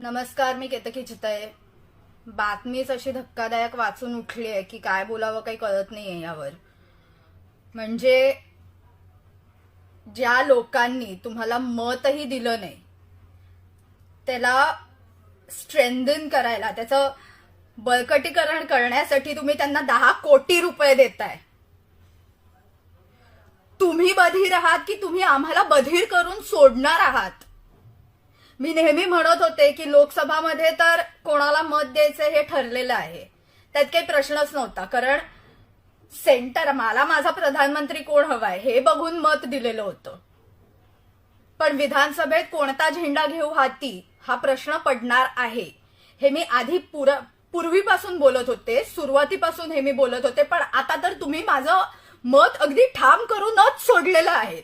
नमस्कार मी केतकी आहे बातमीच अशी धक्कादायक वाचून उठली आहे की काय बोलावं काही कळत नाहीये यावर. म्हणजे ज्या लोकांनी तुम्हाला मतही दिलं नाही त्याला स्ट्रेंथन करायला त्याचं बळकटीकरण करण्यासाठी तुम्ही त्यांना दहा कोटी रुपये देताय. तुम्ही बधीर आहात की तुम्ही आम्हाला बधीर करून सोडणार आहात? मी नेहमी म्हणत होते की लोकसभामध्ये तर कोणाला मत द्यायचं हे ठरलेलं आहे. त्यात काही प्रश्नच नव्हता. कारण सेंटर मला माझा प्रधानमंत्री कोण हवाय हे बघून मत दिलेलं होतं. पण विधानसभेत कोणता झेंडा घेऊ हाती हा प्रश्न पडणार आहे. हे मी आधी पुर पूर्वीपासून बोलत होते सुरुवातीपासून हे मी बोलत होते पण आता तर तुम्ही माझं मत अगदी ठाम करूनच सोडलेलं आहे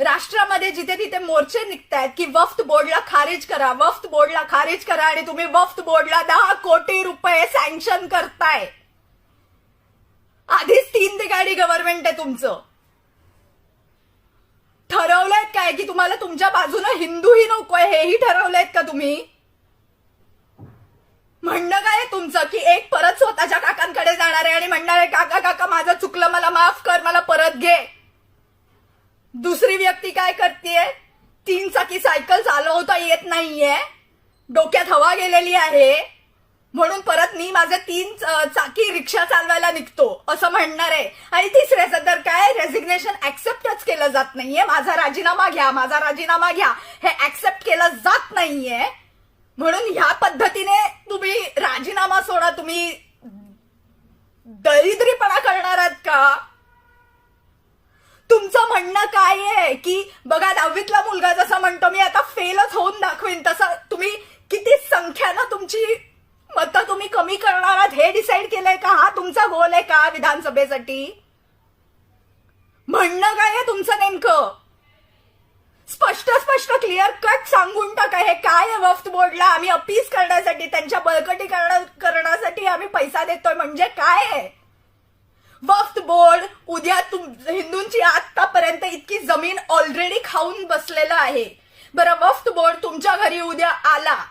राष्ट्रामध्ये जिथे तिथे मोर्चे निघतायत की वफ्त बोर्डला खारिज करा वफ्त बोर्डला खारिज करा आणि तुम्ही वफ्त बोर्डला दहा कोटी रुपये सँक्शन करताय. आधीच तीन तिगाडी गव्हर्नमेंट आहे तुमचं. ठरवलंय काय की तुम्हाला तुमच्या बाजूनं हिंदूही नकोय हेही ठरवलंयत का तुम्ही? म्हणणं काय तुमचं की एक परत स्वतःच्या काकांकडे जाणार आहे आणि म्हणणार आहे काका काका माझं चुकलं मला माफ कर मला परत घे दुसरी व्यक्ती काय करते तीन चाकी सायकल चालवता येत नाहीये. डोक्यात हवा गेलेली आहे. म्हणून परत मी माझे तीन चाकी रिक्षा चालवायला निघतो असं म्हणणार आहे. आणि तिसऱ्याचं तर काय? रेझिग्नेशन ऍक्सेप्टच केलं जात नाहीये. माझा राजीनामा घ्या माझा राजीनामा घ्या. हे ऍक्सेप्ट केलं जात नाहीये. म्हणून ह्या पद्धतीने तुम्ही राजीनामा सोडा तुम्ही दरिद्रीपणा करणार आहात का तुमचं नाहीये की बघा दहावीतला मुलगा जसा म्हणतो मी आता फेलच होऊन दाखवीन. तसं तुम्ही किती संख्यानं तुमची मतं तुम्ही कमी करणार आहात? हे डिसाईड केलंय का? हा तुमचा गोल आहे का विधानसभेसाठी? म्हणणं काय आहे तुमचं नेमकं? स्पष्ट स्पष्ट क्लिअर कट सांगून टाका. हे काय आहे वफ्त बोर्डला? आम्ही अपीस करण्यासाठी त्यांच्या बळकटीकरण करण्यासाठी आम्ही पैसा देतोय. म्हणजे काय आहे? वफ्त बोर्ड उद्या तुम हिंदूंची आतापर्यंत इतकी जमीन ऑलरेडी खाऊन बसलेलं आहे. बरं वफ्त बोर्ड तुमच्या घरी उद्या आला.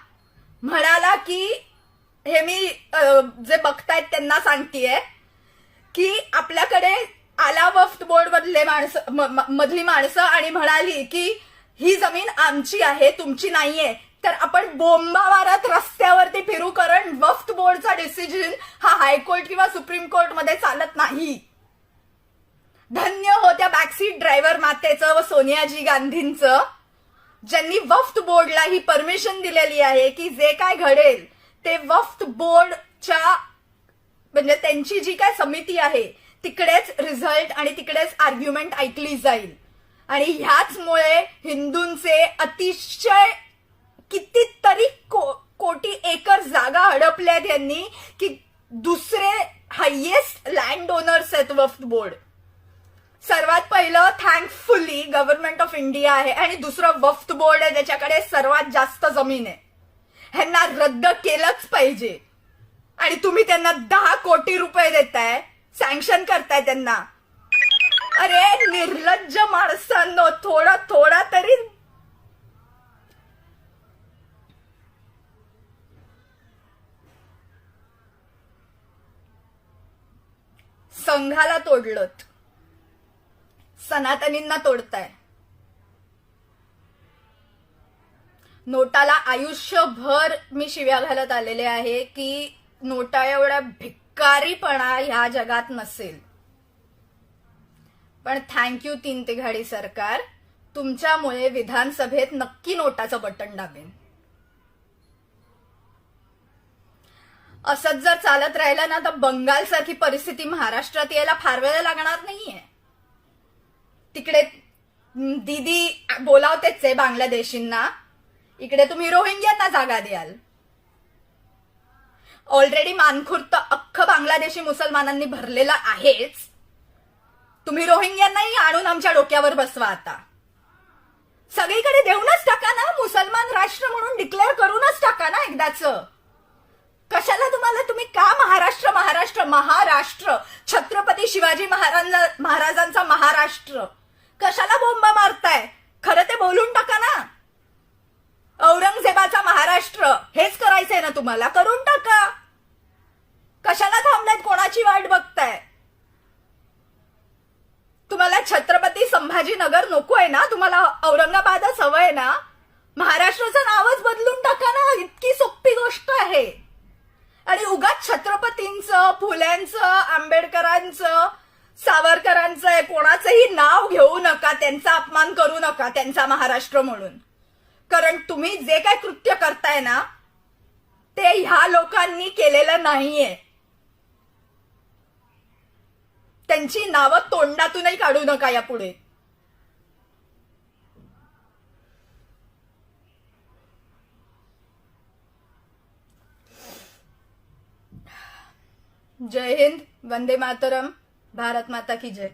म्हणाला की हे मी जे बघतायत त्यांना सांगतेय की आपल्याकडे आला वफ्त बोर्ड मधले माणसं म- मधली माणसं आणि म्हणाली की ही जमीन आमची आहे तुमची नाहीये. तर आपण बोंबावारात रस्त्यावरती फिरू कारण वफ्त बोर्डचा डिसिजन हा हायकोर्ट किंवा सुप्रीम कोर्टमध्ये चालत नाही. धन्य हो त्या बॅकसीट ड्रायव्हर मातेचं व सोनियाजी गांधींचं ज्यांनी वफ्त बोर्डला ही परमिशन दिलेली आहे की जे काय घडेल ते वफ्त बोर्डच्या म्हणजे त्यांची जी काय समिती आहे तिकडेच रिझल्ट आणि तिकडेच आर्ग्युमेंट ऐकली जाईल. आणि ह्याचमुळे हिंदूंचे अतिशय कितीतरी को, कोटी एकर जागा हडपल्यात यांनी की दुसरे हायेस्ट लँड ओनर्स आहेत वफ्त बोर्ड. सर्वात पहिलं थँकफुली गव्हर्नमेंट ऑफ इंडिया आहे आणि दुसरं वफ्त बोर्ड आहे ज्याच्याकडे सर्वात जास्त जमीन आहे. ह्यांना रद्द केलंच पाहिजे. आणि तुम्ही त्यांना दहा कोटी रुपये देताय सँक्शन करताय त्यांना. अरे निर्लज्ज माणसांनो थोडा थोडा तरी संघाला तोडलत. सनातनींना तोडताय. नोटाला आयुष्यभर मी शिव्या घालत आलेले आहे की नोटा एवढ्या भिक्कारीपणा ह्या जगात नसेल. पण थँक्यू तीन तिघाडी सरकार. तुमच्यामुळे विधानसभेत नक्की नोटाचं बटन दाबेन. असंच जर चालत राहिलं ना तर बंगाल सारखी परिस्थिती महाराष्ट्रात यायला फार वेळ लागणार नाहीये. तिकडे दिदी दीदी बोलावतेच आहे बांगलादेशींना. इकडे तुम्ही रोहिंग्यांना जागा द्याल. ऑलरेडी मानखुर्त अख्खं बांगलादेशी मुसलमानांनी भरलेलं आहेच. तुम्ही रोहिंग्यांनाही आणून आमच्या डोक्यावर बसवा आता. सगळीकडे देऊनच टाका ना मुसलमान राष्ट्र म्हणून डिक्लेअर करूनच टाका ना एकदाच. कशाला तुम्हाला तुम्ही का महाराष्ट्र महाराष्ट्र महाराष्ट्र? छत्रपती शिवाजी महाराजांचा महाराजांचा महाराष्ट्र. कशाला बोंबा मारताय? खरं ते बोलून टाका ना. औरंगजेबाचा महाराष्ट्र. हेच करायचंय ना तुम्हाला. करून टाका. कशाला थांबलात कोणाची वाट बघताय? तुम्हाला छत्रपती संभाजीनगर नको आहे ना? तुम्हाला औरंगाबादच हवंय ना? महाराष्ट्र नावच बदलून टाका ना इतकी सोपी गोष्ट आहे आणि उगाच फुल्यांचं आंबेडकरांचं सावरकरांचं कोणाचंही नाव घेऊ नका त्यांचा अपमान करू नका त्यांचा महाराष्ट्र म्हणून. कारण तुम्ही जे काय कृत्य करताय ना ते ह्या लोकांनी केलेलं नाहीये. त्यांची नावं तोंडातूनही काढू नका यापुढे. जय हिंद वंदे मातरम भारत माता की जय